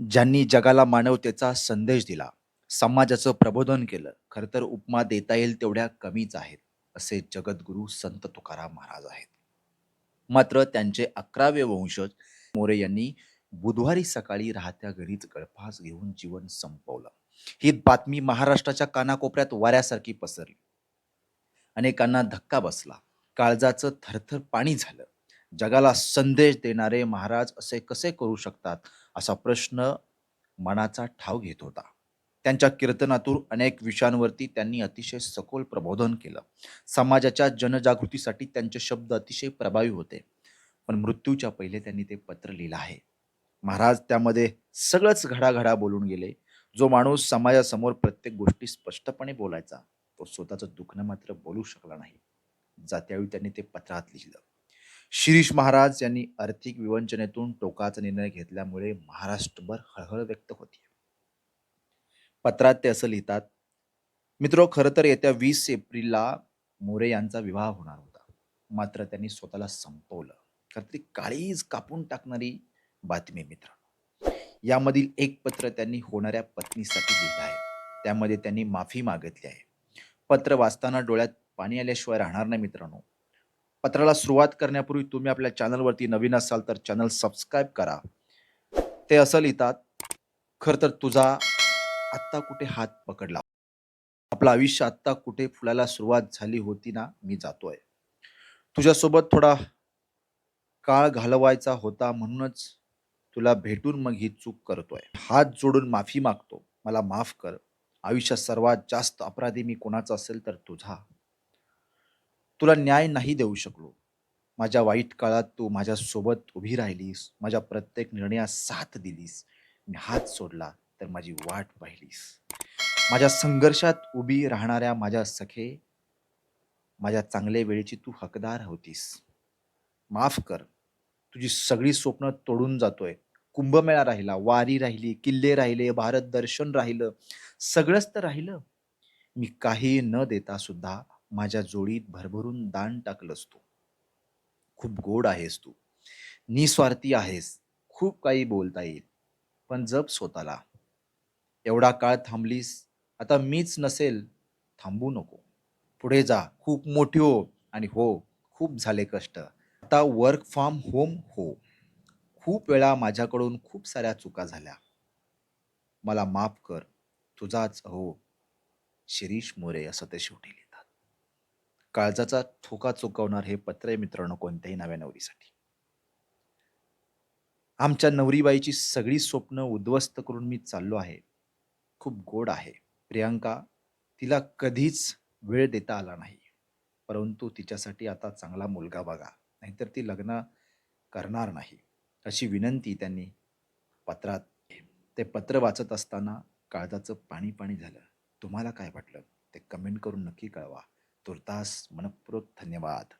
ज्यांनी जगाला मानवतेचा संदेश दिला समाजाचं प्रबोधन केलं खरं तर उपमा देता येईल तेवढ्या कमीच आहेत असे जगद्गुरू संत तुकाराम महाराज आहेत. मात्र त्यांचे अकरावे वंशज मोरे यांनी बुधवारी सकाळी राहत्या घरीच गळफास घेऊन जीवन संपवलं. ही बातमी महाराष्ट्राच्या कानाकोपऱ्यात वाऱ्यासारखी पसरली. अनेकांना धक्का बसला. काळजाचं थरथर पाणी झालं. जगाला संदेश देणारे महाराज असे कसे करू शकतात? असा प्रश्न मनाचा ठाव घेत होता. त्यांच्या कीर्तनातून अनेक विषयांवरती त्यांनी अतिशय सखोल प्रबोधन केलं. समाजाच्या जनजागृतीसाठी त्यांचे शब्द अतिशय प्रभावी होते. पण मृत्यूच्या पहिले त्यांनी ते पत्र लिहिलं आहे. महाराज त्यामध्ये सगळंच घडाघडा बोलून गेले. जो माणूस समाजासमोर प्रत्येक गोष्टी स्पष्टपणे बोलायचा तो स्वतःचं दुखणं मात्र बोलू शकला नाही. जात्यावेळी त्यांनी ते पत्रात लिहिलं. शिरीष महाराज यांनी आर्थिक विवंचनेतून टोकाचा निर्णय घेतल्यामुळे महाराष्ट्रभर हळहळ व्यक्त होती. पत्रात ते असं लिहितात मित्रो खरं तर येत्या वीस एप्रिलला मोरे यांचा विवाह होणार होता. मात्र त्यांनी स्वतःला संपवलं. खरं ती काळीज कापून टाकणारी बातमी मित्र यामधील एक पत्र त्यांनी होणाऱ्या पत्नीसाठी लिहिलं आहे. त्यामध्ये त्यांनी माफी मागितली आहे. पत्र वाचताना डोळ्यात पाणी आल्याशिवाय राहणार नाही मित्रांनो. पत्राला सुरुवात करण्यापूर्वी तुम्ही आपल्या चॅनलवरती नवीन असाल तर चॅनल सबस्क्राईब करा. ते असं लिहितात खरं तर तुझा आत्ता कुठे हात पकडला? आपलं आयुष्य आत्ता कुठे फुलायला सुरुवात झाली होती ना मी जातोय. तुझ्यासोबत थोडा काळ घालवायचा होता म्हणूनच तुला भेटून मग ही चूक करतोय. हात जोडून माफी मागतो. मला माफ कर. आयुष्यात सर्वात जास्त अपराधी मी कोणाचा असेल तर तुझा. तुला न्याय नाही देऊ शकलो. माझ्या वाईट काळात तू माझ्यासोबत उभी राहिलीस. माझ्या प्रत्येक निर्णयास साथ दिलीस. मी हात सोडला तर माझी वाट पाहिलीस. माझ्या संघर्षात उभी राहणाऱ्या माझ्या सखे माझ्या चांगल्या वेळेची तू हकदार होतीस. माफ कर. तुझी सगळी स्वप्न तोडून जातोय. कुंभमेळा राहिला वारी राहिली किल्ले राहिले भारत दर्शन राहिलं. सगळंच तर राहिलं. मी काही न देता सुद्धा माझ्या जोडीत भरभरून दान टाकलंस तू. खूप गोड आहेस तू. निस्वार्थी आहेस. खूप काही बोलता येईल. पण जप स्वतःला. एवढा काळ थांबलीस आता मीच नसेल थांबू नको. पुढे जा. खूप मोठी हो. आणि हो खूप झाले कष्ट. आता वर्क फ्रॉम होम हो. खूप वेळा माझ्याकडून खूप साऱ्या चुका झाल्या. मला माफ कर. तुझाच हो. शिरीष मोरे असं ते शेवटी काळजाचा ठोका चुकवणार हे पत्र आहे मित्रांनो कोणत्याही नव्या नवरीसाठी. आमच्या नवरीबाईची सगळी स्वप्न उद्ध्वस्त करून मी चाललो आहे. खूप गोड आहे. प्रियांका तिला कधीच वेळ देता आला नाही. परंतु तिच्यासाठी आता चांगला मुलगा बघा. नाहीतर ती लग्न करणार नाही. अशी विनंती त्यांनी पत्रात ते पत्र वाचत असताना काळजाचं पाणी पाणी झालं. तुम्हाला काय वाटलं? ते कमेंट करून नक्की कळवा. तुर्तास मनपूर्वक धन्यवाद.